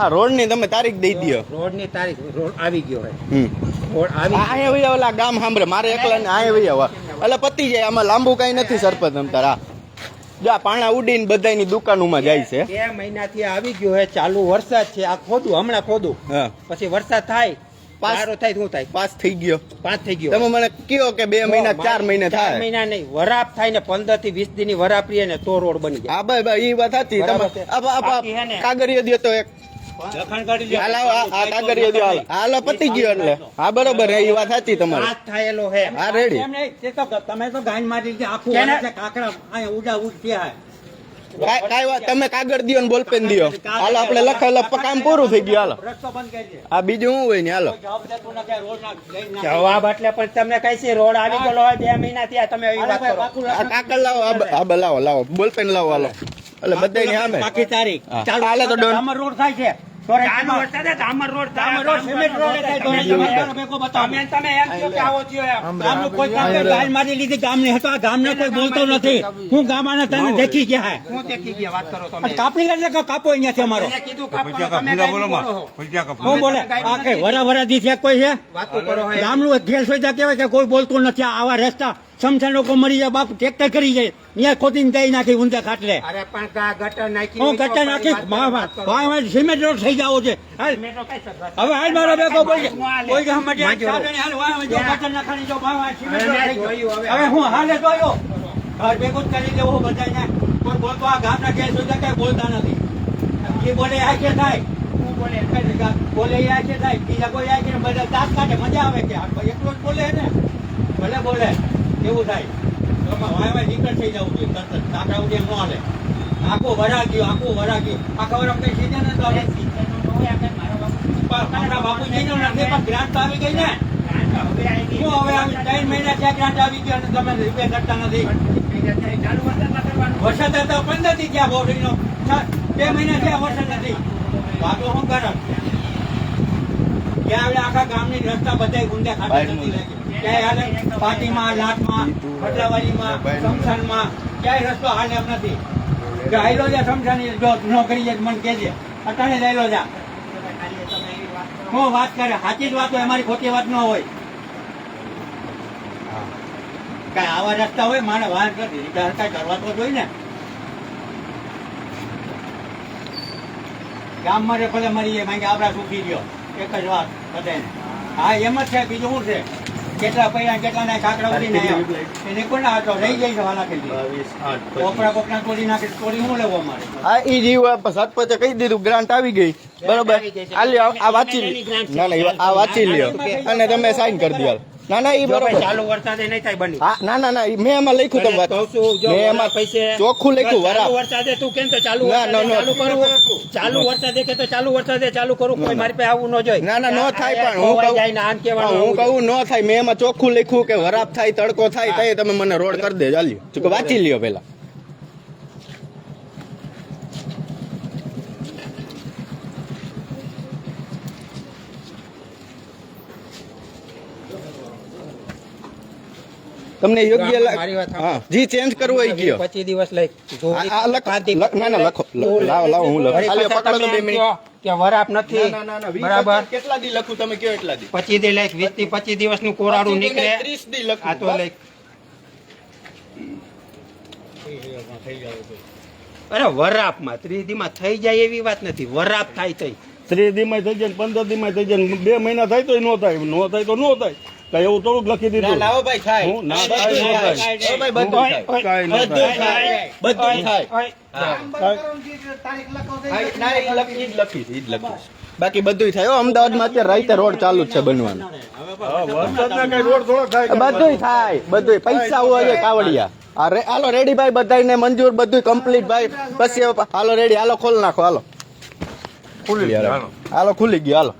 આ રોડની તમે તારીખ દઈ દો રોડની તારીખ રોડ આવી ગયો હમ. રોડ આવી આ અહીંયા ઓલા ગામ સાંભળે મારે એકલા ને આય વહી આવા એટલે પતી જાય આમાં લાંબુ કઈ નથી સરપંચ તમ તારા જો આ પાણા ઉડીને બધાની દુકાનોમાં જાય છે. બે મહિનાથી આવી ગયો હે ચાલુ વરસાદ છે આ ખોદું હમણાં ખોદું. પછી વરસાદ થાય પારો થાય શું થાય? પાસ થઈ ગયો. પાંચ થઈ ગયો. તમે મને કયો કે બે મહિના ચાર મહિના થાય? મહિના નહીં વરાપ થાય ને પંદરથી વીસ દિનની વરાપ ને તો રોડ બની જાય. હા ભાઈ ભાઈ એ વાત હતી તમે કાગળિયો દ્યો તો એક. હાલ આવો, આ આ કાગળિયો દ્યો હાલ. હાલો પતી ગયો એટલે. હા બરોબર એ વાત સાચી તમારી. થયેલો હે હા રેડી એમ નહીં, તે તો તમે તો મારી આખું કાકડા ઉડા ઉડ થયા કાગળ દિયો ને બોલપેન દિયો. હાલો આપણે લખેલ કામ પૂરું થઈ ગયું હાલો. રસ્તો બંધ કરી દે. આ બીજું શું હોય ને હાલો. જવાબ દેતું નથી, રોડ ના લઈ ના. જવાબ એટલે પણ તમને કઈ છે રોડ આવી ગયેલો હોય બે મહિના થયા તમે કાગળ લાવો આ લાવો લાવો. બોલપેન લાવો હાલો. એટલે બધાની સામે બાકી તારીખ. ચાલો હાલે તો ડોન. ડામર રોડ થાય છે. તો રે- ચાલુ વરસાદે ડામર રોડ થાય. ડામર રોડ, સિમેન્ટ રોડ થાય તો રે તમે- જમાદાર ભેગો બતાવો. તમે તમે એમ કહો કે આવો થયો એમ. ગામનું કોઈ કામ નહીં, ગાય મારી લીધી ગામને હતો આ ગામને કોઈ બોલતો નથી. હું ગામ આને તને દેખી ગયા હે. હું તે કીધી વાત કરો તમે. અને કાપણી એટલે અહીંયાથી અમારો. છો. હું બોલે વરા વરા દી છે કોઈ છે? વાતો કરો હવે. ગામનું સોજા કહેવાય કે કોઈ બોલતું નથી. આવા રસ્તા સમસાન લોકો મરી જાય બાપ ટ્રેક્ટર કરી જાય ત્યાં ખોદી દઈ નાખી ઊંધા ખાટલે. અરે પણ ગટર નાખી હું ગટર નાખી વાહ સિમેન્ટ રોડ થઈ જાવો છે. હાલ. મેં તો કઈ સગવડ. હવે હાલ મારો બેગો બોલ. કોઈ ગામ માટે ગટર નાખવાની જો વાહ સિમેન્ટ હવે રોડ થઈ ગયો. હવે. હવે હું હાલે જોયો ઘર ભેગું જ કરી દેવું બધાને કોઈ બોલતો આ ગામના કે સોજા કઈ બોલતા નથી. જે બોલે આ કે થાય. હું બોલે કઈ નહીં. બોલે આ કે થાય. બીજા કોઈ આ કે ને બધા દાંત કાઢે મજા આવે કે. એકલો જ બોલે ને? ભલે બોલે. એવું થાય? તો વાય વાય નીકળ થઈ જવું જોઈએ તરત જ. કાકા ઉડે ન હાલે. આખું વરા ગયું આખું વરા ગયું. આખા વરા કઈ સીધે ને તો પણ મારા બાપુ જઈને નથી પણ ગ્રાન્ટ તો આવી ગઈ ને. શું હવે આવી ત્રણ મહિના છે ગ્રાન્ટ આવી ગયો અને તમે રિપેર કરતા નથી. વરસાદ હતા પંદરથી ગયા બોર્ડિંગનો બે મહિના થયા વરસાદ નથી. વાતો શું કરે ત્યાં આખા ગામની રસ્તા બધા ગુંડા ખાતા નથી લાગી ક્યાંય નથી. સાચી જ વાત હોય અમારી ખોટી વાત ન હોય. કઈ આવા રસ્તા હોય મારે વાત કરી કઈ કરવા તો જોઈએ ને. ગામમાં રે ભલે મરી જાય કે આપડા સુખી ગયો એક જ વાત બધાને હા, એમ જ છે, બીજું શું છે? કેટલા પૈયા કેટલા ના કાકડા ઉડી ના એને કોણ હતો રહી જાય છે વાલા કે કોપરા કોપરા તોડી નાખે તોડી હું લેવો મારે હા ઈ જીવ સરપંચે કહી દીધું ગ્રાન્ટ આવી ગઈ. બરોબર? આ લ્યો આ વાંચી લ્યો. ના ના આ વાંચી લ્યો. અને તમે સાઈન કરી દો ના ના એ બરોબર. ચાલુ વરસાદે નહીં થાય બની ના ના ના મેં એમાં લખ્યું તમે વાત. કહું છું, જો મેં એમાં પૈસે- ચોખ્ખું લખ્યું ચાલુ વરાપ વરસાદે તું કેમ તો ચાલુ ના, ના, ચાલુ કરું? ચાલુ વરસાદે કે તો ચાલુ વરસાદે ચાલુ કરું? કોઈ મારી પાસે આવું ન જોઈએ ના ના ન થાય પણ હું કહું આમ કહેવાનું હું કહું ન થાય. મેં એમાં ચોખ્ખું લખ્યું કે વરાપ થાય તડકો થાય તઈ તમે મને રોડ કરી દે ચાલ્યો વાંચી લ્યો પેલા. તમને યોગ્ય લાગ- જી ચેન્જ કરવું હોય ગયો પચીસ દિવસ લઈ આ- લખ- ના ના લખો. લાવો લાવો હું લખું. પકડો તો મિનિટ. કે વરાપ નથી? ના, ના, ના, વીસ બરાબર? કેટલા દી લખું તમે કયો એટલા દી? પચીસ દી લખ વીસથી પચીસ દિવસનું કોરાડું નીકળે. ત્રીસ દી લખું. આ તો લઈ અરે વરાપમાં ત્રીસમાં થઈ જાય એવી વાત નથી. વરાપ થાય થઈ ત્રીસ દીમાં થઈ જાય પંદર પંદર દીમાં થઈ જાય બે મહિના થાય તો નો થાય. નો થાય તો નો થાય. કઈ એવું થોડુંક લખી દીધું. લાવો ભાઈ થાય. હું ના થાય નો થાય. ભાઈ. બધું થાય. કાંઈ ન બધું થાય. બધું થાય. ના, બાકી બધું થાય. હો, અમદાવાદમાં અત્યારે રાઈતે રોડ ચાલુ જ છે બનવાનું. હા, વરસાદના કઈ રોડ થોડો થાય બધું થાય બધું પૈસા હોય છે કાવડિયા. અરે હાલો રેડી ભાઈ બધાને મંજૂર બધું કમ્પ્લીટ ભાઈ. પછી હાલો રેડી હાલો ખોલ નાખો હાલો. ખુલી હાલો ખુલી ગયો હાલો.